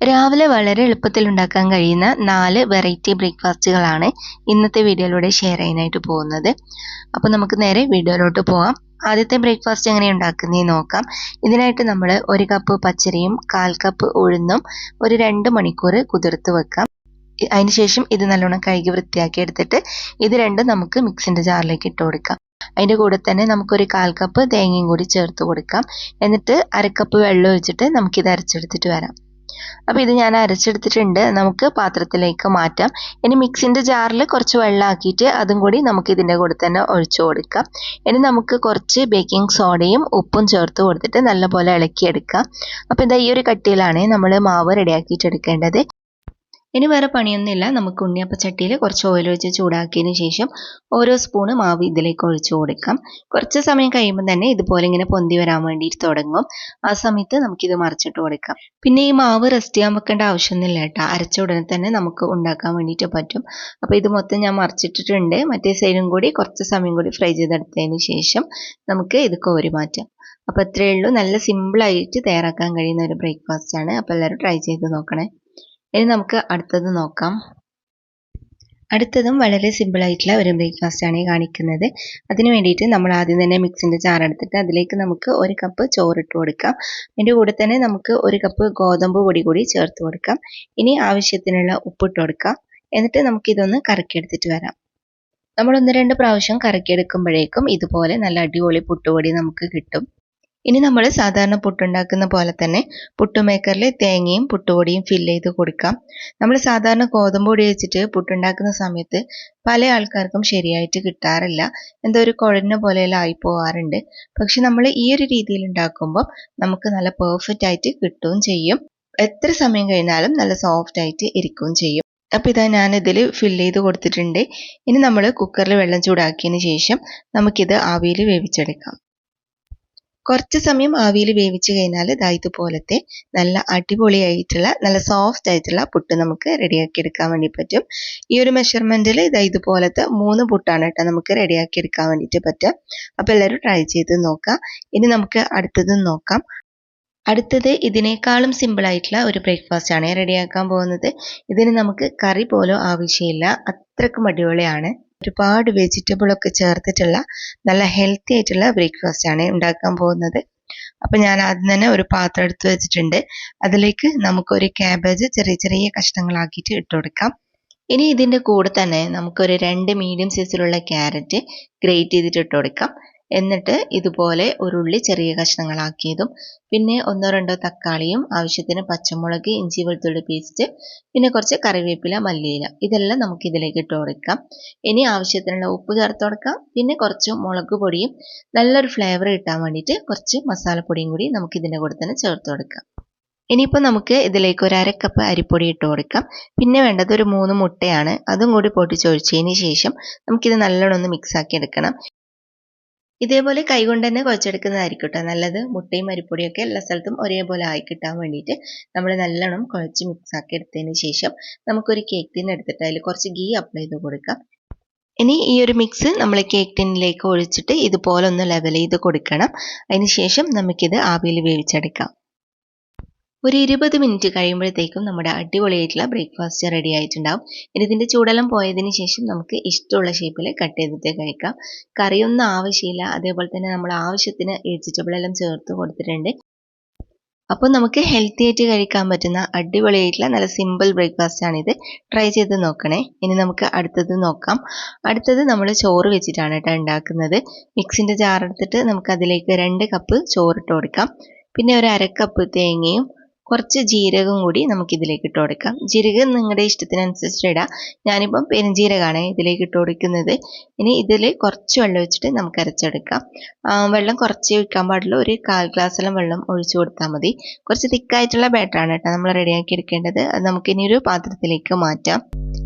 രാവിലെ വളരെ എളുപ്പത്തിൽ ഉണ്ടാക്കാൻ കഴിയുന്ന നാല് വെറൈറ്റി ബ്രേക്ക്ഫാസ്റ്റുകളാണ് ഇന്നത്തെ വീഡിയോയിലൂടെ ഷെയർ ചെയ്യാനായിട്ട് പോകുന്നത്. അപ്പോൾ നമുക്ക് നേരെ വീഡിയോയിലോട്ട് പോകാം ആദ്യത്തെ ബ്രേക്ക്ഫാസ്റ്റ് എങ്ങനെ ഉണ്ടാക്കുന്നതെന്ന് നോക്കാം. ഇതിനായിട്ട് നമ്മൾ ഒരു കപ്പ് പച്ചരിയും കാൽ കപ്പ് ഉഴുന്നും ഒരു രണ്ട് മണിക്കൂർ കുതിർത്ത് വെക്കാം. അതിനുശേഷം ഇത് നല്ലോണം കഴുകി വൃത്തിയാക്കി എടുത്തിട്ട് ഇത് രണ്ടും നമുക്ക് മിക്സിന്റെ ജാറിലേക്ക് ഇട്ട് കൊടുക്കാം. അതിന്റെ കൂടെ തന്നെ നമുക്കൊരു കാൽ കപ്പ് തേങ്ങയും കൂടി ചേർത്ത് കൊടുക്കാം. എന്നിട്ട് അരക്കപ്പ് വെള്ളം ഒഴിച്ചിട്ട് നമുക്കിത് അരച്ചെടുത്തിട്ട് വരാം. അപ്പോൾ ഇത് ഞാൻ അരച്ചെടുത്തിട്ടുണ്ട്. നമുക്ക് പാത്രത്തിലേക്ക് മാറ്റാം. ഇനി മിക്സിന്റെ ജാറിൽ കുറച്ച് വെള്ളമാക്കിയിട്ട് അതും കൂടി നമുക്ക് ഇതിന്റെ കൂടെ തന്നെ ഒഴിച്ചു കൊടുക്കാം. ഇനി നമുക്ക് കുറച്ച് ബേക്കിംഗ് സോഡയും ഉപ്പും ചേർത്ത് കൊടുത്തിട്ട് നല്ലപോലെ ഇളക്കിയെടുക്കാം. അപ്പോൾ ഇതാ ഈ ഒരു കട്ടിയിലാണ് നമ്മൾ മാവ് റെഡിയാക്കിയിട്ട് എടുക്കേണ്ടത്. ഇനി വേറെ പണിയൊന്നുമില്ല. നമുക്ക് ഉണ്ണിയപ്പച്ചട്ടിയിൽ കുറച്ച് ഓയിൽ ഒഴിച്ച് ചൂടാക്കിയതിന് ശേഷം ഓരോ സ്പൂണ് മാവ് ഇതിലേക്ക് ഒഴിച്ചു കൊടുക്കാം. കുറച്ച് സമയം കഴിയുമ്പോൾ തന്നെ ഇതുപോലെ ഇങ്ങനെ പൊന്തി വരാൻ വേണ്ടിയിട്ട് തുടങ്ങും. ആ സമയത്ത് നമുക്കിത് മറിച്ചിട്ട് കൊടുക്കാം. പിന്നെ ഈ മാവ് റെസ്റ്റ് ചെയ്യാൻ വെക്കേണ്ട ആവശ്യമൊന്നുമില്ല കേട്ടോ. അരച്ച ഉടനെ തന്നെ നമുക്ക് ഉണ്ടാക്കാൻ വേണ്ടിയിട്ട് പറ്റും. അപ്പോൾ ഇത് മൊത്തം ഞാൻ മറിച്ചിട്ടിട്ടുണ്ട്. മറ്റേ സൈഡും കൂടി കുറച്ച് സമയം കൂടി ഫ്രൈ ചെയ്തെടുത്തതിന് ശേഷം നമുക്ക് ഇത് കോരി മാറ്റാം. അപ്പോൾ ഇത്രയേ ഉള്ളൂ. നല്ല സിമ്പിളായിട്ട് തയ്യാറാക്കാൻ കഴിയുന്ന ഒരു ബ്രേക്ക്ഫാസ്റ്റ് ആണ്. അപ്പോൾ എല്ലാവരും ട്രൈ ചെയ്ത് നോക്കണേ. ഇനി നമുക്ക് അടുത്തത് നോക്കാം. അടുത്തതും വളരെ സിമ്പിൾ ആയിട്ടുള്ള ഒരു ബ്രേക്ക്ഫാസ്റ്റ് ആണ് കാണിക്കുന്നത്. അതിന് വേണ്ടിയിട്ട് നമ്മൾ ആദ്യം തന്നെ മിക്സിന്റെ ചാറെടുത്തിട്ട് അതിലേക്ക് നമുക്ക് ഒരു കപ്പ് ചോറിട്ട് കൊടുക്കാം. അതിന്റെ കൂടെ തന്നെ നമുക്ക് ഒരു കപ്പ് ഗോതമ്പ് പൊടി കൂടി ചേർത്ത് കൊടുക്കാം. ഇനി ആവശ്യത്തിനുള്ള ഉപ്പിട്ട് കൊടുക്കാം. എന്നിട്ട് നമുക്കിതൊന്ന് കറക്കിയെടുത്തിട്ട് വരാം. നമ്മൾ ഒന്ന് രണ്ട് പ്രാവശ്യം കറക്കിയെടുക്കുമ്പോഴേക്കും ഇതുപോലെ നല്ല അടിപൊളി പുട്ടുപൊടി നമുക്ക് കിട്ടും. ഇനി നമ്മൾ സാധാരണ പുട്ടുണ്ടാക്കുന്ന പോലെ തന്നെ പുട്ടുമേക്കറിൽ തേങ്ങയും പുട്ടുപൊടിയും ഫില്ല് ചെയ്ത് കൊടുക്കാം. നമ്മൾ സാധാരണ ഗോതമ്പ് പൊടി വെച്ചിട്ട് പുട്ടുണ്ടാക്കുന്ന സമയത്ത് പല ആൾക്കാർക്കും ശരിയായിട്ട് കിട്ടാറില്ല. എന്തോ ഒരു കുഴഞ്ഞ പോലെയെല്ലാം ആയി പോവാറുണ്ട്. പക്ഷെ നമ്മൾ ഈ ഒരു രീതിയിൽ ഉണ്ടാക്കുമ്പോൾ നമുക്ക് നല്ല പെർഫെക്റ്റ് ആയിട്ട് കിട്ടുകയും ചെയ്യും. എത്ര സമയം കഴിഞ്ഞാലും നല്ല സോഫ്റ്റ് ആയിട്ട് ഇരിക്കുകയും ചെയ്യും. അപ്പോൾ ഇതാ ഞാനിതിൽ ഫില്ല് ചെയ്ത് കൊടുത്തിട്ടുണ്ട്. ഇനി നമ്മൾ കുക്കറിൽ വെള്ളം ചൂടാക്കിയതിന് ശേഷം നമുക്കിത് ആവിയിൽ വേവിച്ചെടുക്കാം. കുറച്ച് സമയം ആവിയിൽ വേവിച്ച് കഴിഞ്ഞാൽ ഇതാ ഇതുപോലത്തെ നല്ല അടിപൊളിയായിട്ടുള്ള നല്ല സോഫ്റ്റ് ആയിട്ടുള്ള പുട്ട് നമുക്ക് റെഡിയാക്കി എടുക്കാൻ വേണ്ടി പറ്റും. ഈ ഒരു മെഷർമെന്റിൽ ഇതാ ഇതുപോലത്തെ മൂന്ന് പുട്ടാണ് കേട്ടോ നമുക്ക് റെഡിയാക്കി എടുക്കാൻ വേണ്ടിയിട്ട് പറ്റുക. അപ്പോൾ എല്ലാവരും ട്രൈ ചെയ്ത് നോക്കാം ഇനി നമുക്ക് അടുത്തത് നോക്കാം. അടുത്തത് ഇതിനേക്കാളും സിമ്പിൾ ആയിട്ടുള്ള ഒരു ബ്രേക്ക്ഫാസ്റ്റ് ആണ് റെഡിയാക്കാൻ പോകുന്നത്. ഇതിന് നമുക്ക് കറി പോലും ആവശ്യമില്ല. അത്രക്കും അടിപൊളിയാണ്. ഒരുപാട് വെജിറ്റബിളൊക്കെ ചേർത്തിട്ടുള്ള നല്ല ഹെൽത്തി ആയിട്ടുള്ള ബ്രേക്ക്ഫാസ്റ്റ് ആണ് ഉണ്ടാക്കാൻ പോകുന്നത്. അപ്പം ഞാൻ ആദ്യം തന്നെ ഒരു പാത്രം എടുത്ത് വെച്ചിട്ടുണ്ട്. അതിലേക്ക് നമുക്കൊരു ക്യാബേജ് ചെറിയ ചെറിയ കഷ്ണങ്ങളാക്കിയിട്ട് ഇട്ട് കൊടുക്കാം. ഇനി ഇതിന്റെ കൂടെ തന്നെ നമുക്കൊരു രണ്ട് മീഡിയം സൈസിലുള്ള ക്യാരറ്റ് ഗ്രേറ്റ് ചെയ്തിട്ട് ഇട്ട് കൊടുക്കാം. എന്നിട്ട് ഇതുപോലെ ഒരു ഉള്ളി ചെറിയ കഷ്ണങ്ങളാക്കിയതും പിന്നെ ഒന്നോ രണ്ടോ തക്കാളിയും ആവശ്യത്തിന് പച്ചമുളക് ഇഞ്ചി വെളുത്തുള്ളി പേസ്റ്റ് പിന്നെ കുറച്ച് കറിവേപ്പില മല്ലിയില. ഇതെല്ലാം നമുക്ക് ഇതിലേക്ക് ഇട്ട് കൊടുക്കാം. ഇനി ആവശ്യത്തിനുള്ള ഉപ്പ് ചേർത്ത് കൊടുക്കാം. പിന്നെ കുറച്ച് മുളക് പൊടിയും നല്ലൊരു ഫ്ലേവർ കിട്ടാൻ വേണ്ടിയിട്ട് കുറച്ച് മസാലപ്പൊടിയും കൂടി നമുക്ക് ഇതിന്റെ കൂടെ തന്നെ ചേർത്ത് കൊടുക്കാം. ഇനിയിപ്പോൾ നമുക്ക് ഇതിലേക്ക് ഒരു അരക്കപ്പ് അരിപ്പൊടി ഇട്ട് കൊടുക്കാം. പിന്നെ വേണ്ടത് ഒരു മൂന്ന് മുട്ടയാണ്. അതും കൂടി പൊട്ടിച്ചൊഴിച്ചതിന് ശേഷം നമുക്കിത് നല്ലോണം ഒന്ന് മിക്സ് ആക്കി എടുക്കണം. ഇതേപോലെ കൈകൊണ്ട് തന്നെ കുഴച്ചെടുക്കുന്നതായിരിക്കും കേട്ടോ നല്ലത് മുട്ടയും അരിപ്പൊടിയൊക്കെ എല്ലാ സ്ഥലത്തും ഒരേപോലെ ആയി കിട്ടാൻ വേണ്ടിയിട്ട് നമ്മൾ നല്ലോണം കുഴച്ച് മിക്സ് ആക്കി എടുത്തതിന് ശേഷം നമുക്കൊരു കേക്ക് ടിൻ എടുത്തിട്ട് അതിൽ കുറച്ച് ഗീ അപ്ലൈ ചെയ്ത് കൊടുക്കാം. ഇനി ഈ ഒരു മിക്സ് നമ്മൾ കേക്ക് ടിന്നിലേക്ക് ഒഴിച്ചിട്ട് ഇതുപോലെ ഒന്ന് ലെവൽ ചെയ്ത് കൊടുക്കണം. അതിന് ശേഷം നമുക്കിത് ആവിയിൽ വേവിച്ചെടുക്കാം. ഒരു ഇരുപത് മിനിറ്റ് കഴിയുമ്പോഴത്തേക്കും നമ്മുടെ അടിപൊളിയായിട്ടുള്ള ബ്രേക്ക്ഫാസ്റ്റ് റെഡി ആയിട്ടുണ്ടാവും. ഇനി ഇതിന്റെ ചൂടെല്ലാം പോയതിന് ശേഷം നമുക്ക് ഇഷ്ടമുള്ള ഷേപ്പിൽ കട്ട് ചെയ്തിട്ട് കഴിക്കാം. കറിയൊന്നും ആവശ്യമില്ല. അതേപോലെ തന്നെ നമ്മൾ ആവശ്യത്തിന് വെജിറ്റബിൾ എല്ലാം ചേർത്ത് കൊടുത്തിട്ടുണ്ട്. അപ്പോൾ നമുക്ക് ഹെൽത്തി ആയിട്ട് കഴിക്കാൻ പറ്റുന്ന അടിപൊളിയായിട്ടുള്ള നല്ല സിമ്പിൾ ബ്രേക്ക്ഫാസ്റ്റ് ആണിത്. ട്രൈ ചെയ്ത് നോക്കണേ. ഇനി നമുക്ക് അടുത്തത് നോക്കാം. അടുത്തത് നമ്മൾ ചോറ് വെച്ചിട്ടാണ് കേട്ടോ ഉണ്ടാക്കുന്നത്. മിക്സിന്റെ ജാർ എടുത്തിട്ട് നമുക്ക് അതിലേക്ക് രണ്ട് കപ്പ് ചോറിട്ട് കൊടുക്കാം. പിന്നെ ഒരു അരക്കപ്പ് കപ്പ് തേങ്ങയും കുറച്ച് ജീരകം കൂടി നമുക്ക് ഇതിലേക്ക് ഇട്ട് കൊടുക്കാം. ജീരകം നിങ്ങളുടെ ഇഷ്ടത്തിനനുസരിച്ച് ഇടാം. ഞാനിപ്പം പെരുംജീരകമാണ് ഇതിലേക്ക് ഇട്ട് കൊടുക്കുന്നത്. ഇനി ഇതിൽ കുറച്ച് വെള്ളം ഒഴിച്ചിട്ട് നമുക്ക് അരച്ചെടുക്കാം. വെള്ളം കുറച്ച് ഒഴിക്കാൻ പാടുള്ളൂ ഒരു കാൽ ഗ്ലാസ്സെല്ലാം വെള്ളം ഒഴിച്ചു കൊടുത്താൽ മതി. കുറച്ച് തിക്കായിട്ടുള്ള ബാറ്ററാണ് കേട്ടോ നമ്മൾ റെഡിയാക്കി എടുക്കേണ്ടത്. അത് നമുക്കിനി ഒരു പാത്രത്തിലേക്ക് മാറ്റാം.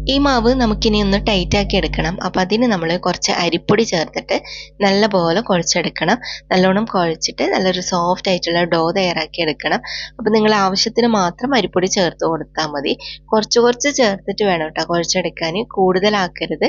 ഈ മാവ് നമുക്കിനി ഒന്ന് ടൈറ്റ് ആക്കി എടുക്കണം. അപ്പോൾ അതിന് നമ്മൾ കുറച്ച് അരിപ്പൊടി ചേർത്തിട്ട് നല്ലപോലെ കുഴച്ചെടുക്കണം. നല്ലോണം കുഴച്ചിട്ട് നല്ലൊരു സോഫ്റ്റ് ആയിട്ടുള്ള ഡോ തയ്യാറാക്കി എടുക്കണം. അപ്പോൾ നിങ്ങൾ ആവശ്യത്തിന് മാത്രം അരിപ്പൊടി ചേർത്ത് കൊടുത്താൽ മതി. കുറച്ച് കുറച്ച് ചേർത്തിട്ട് വേണം കേട്ടോ കുഴച്ചെടുക്കാൻ. കൂടുതലാക്കരുത്.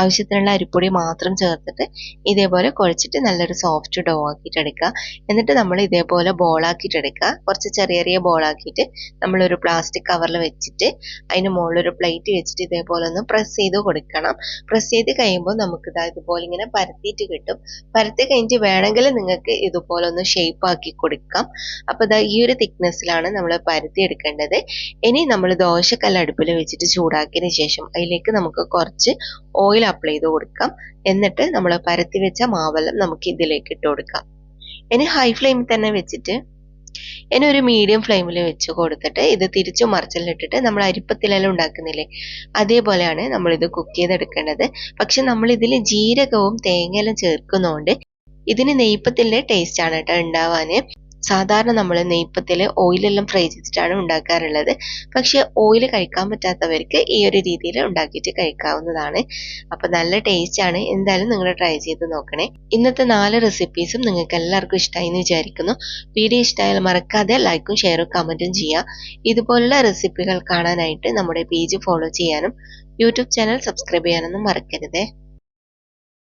ആവശ്യത്തിനുള്ള അരിപ്പൊടി മാത്രം ചേർത്തിട്ട് ഇതേപോലെ കുഴച്ചിട്ട് നല്ലൊരു സോഫ്റ്റ് ഡോ ആക്കിയിട്ടെടുക്കുക എന്നിട്ട് നമ്മൾ ഇതേപോലെ ബോളാക്കിയിട്ടെടുക്കുക കുറച്ച് ചെറിയ ചെറിയ ബോളാക്കിയിട്ട് നമ്മളൊരു പ്ലാസ്റ്റിക് കവറിൽ വെച്ചിട്ട് അതിന് മുകളിലൊരു പ്ലേറ്റ് വെച്ചിട്ട് ഇതേപോലെ ഒന്ന് പ്രസ് ചെയ്ത് കൊടുക്കണം. പ്രസ് ചെയ്ത് കഴിയുമ്പോൾ നമുക്ക് ഇതാ ഇതുപോലെ ഇങ്ങനെ പരത്തിയിട്ട് കിട്ടും. പരത്തി കഴിഞ്ഞിട്ട് വേണമെങ്കിൽ നിങ്ങൾക്ക് ഇതുപോലെ ഒന്ന് ഷേപ്പ് ആക്കി കൊടുക്കാം. അപ്പോൾ ഇതാ ഈ ഒരു തിക്നെസ്സിലാണ് നമ്മൾ പരത്തി എടുക്കേണ്ടത്. ഇനി നമ്മൾ ദോശക്കല്ല് അടുപ്പിൽ വെച്ചിട്ട് ചൂടാക്കിയതിന് ശേഷം അതിലേക്ക് നമുക്ക് കുറച്ച് ഓയിൽ അപ്ലൈ ചെയ്ത് കൊടുക്കാം. എന്നിട്ട് നമ്മൾ പരത്തി വെച്ച മാവെല്ലാം നമുക്ക് ഇതിലേക്ക് ഇട്ട് കൊടുക്കാം. ഇനി ഹൈ ഫ്ലെയിമിൽ തന്നെ വെച്ചിട്ട് ഇനി ഒരു മീഡിയം ഫ്ലെയിമിൽ വെച്ച് കൊടുത്തിട്ട് ഇത് തിരിച്ചു മറിച്ചിലിട്ടിട്ട് നമ്മൾ അരിപ്പത്തിലെല്ലാം ഉണ്ടാക്കുന്നില്ലേ? അതേപോലെയാണ് നമ്മളിത് കുക്ക് ചെയ്തെടുക്കേണ്ടത്. പക്ഷെ നമ്മൾ ഇതിൽ ജീരകവും തേങ്ങയെല്ലാം ചേർക്കുന്നതുകൊണ്ട് ഇതിന് നെയ്പ്പത്തിന്റെ ടേസ്റ്റ് ആണ് കേട്ടോ ഉണ്ടാവാന്. സാധാരണ നമ്മൾ നെയ്പ്പത്തിൽ ഓയിലെല്ലാം ഫ്രൈ ചെയ്തിട്ടാണ് ഉണ്ടാക്കാറുള്ളത്. പക്ഷേ ഓയിൽ കഴിക്കാൻ പറ്റാത്തവർക്ക് ഈ ഒരു രീതിയിൽ ഉണ്ടാക്കിയിട്ട് കഴിക്കാവുന്നതാണ്. അപ്പോൾ നല്ല ടേസ്റ്റാണ് എന്തായാലും നിങ്ങൾ ട്രൈ ചെയ്ത് നോക്കണേ. ഇന്നത്തെ നാല് റെസിപ്പീസും നിങ്ങൾക്ക് എല്ലാവർക്കും ഇഷ്ടമായി എന്ന് വിചാരിക്കുന്നു. വീഡിയോ ഇഷ്ടമായാൽ മറക്കാതെ ലൈക്കും ഷെയറും കമന്റും ചെയ്യുക. ഇതുപോലുള്ള റെസിപ്പികൾ കാണാനായിട്ട് നമ്മുടെ പേജ് ഫോളോ ചെയ്യാനും യൂട്യൂബ് ചാനൽ സബ്സ്ക്രൈബ് ചെയ്യാനൊന്നും മറക്കരുതേ.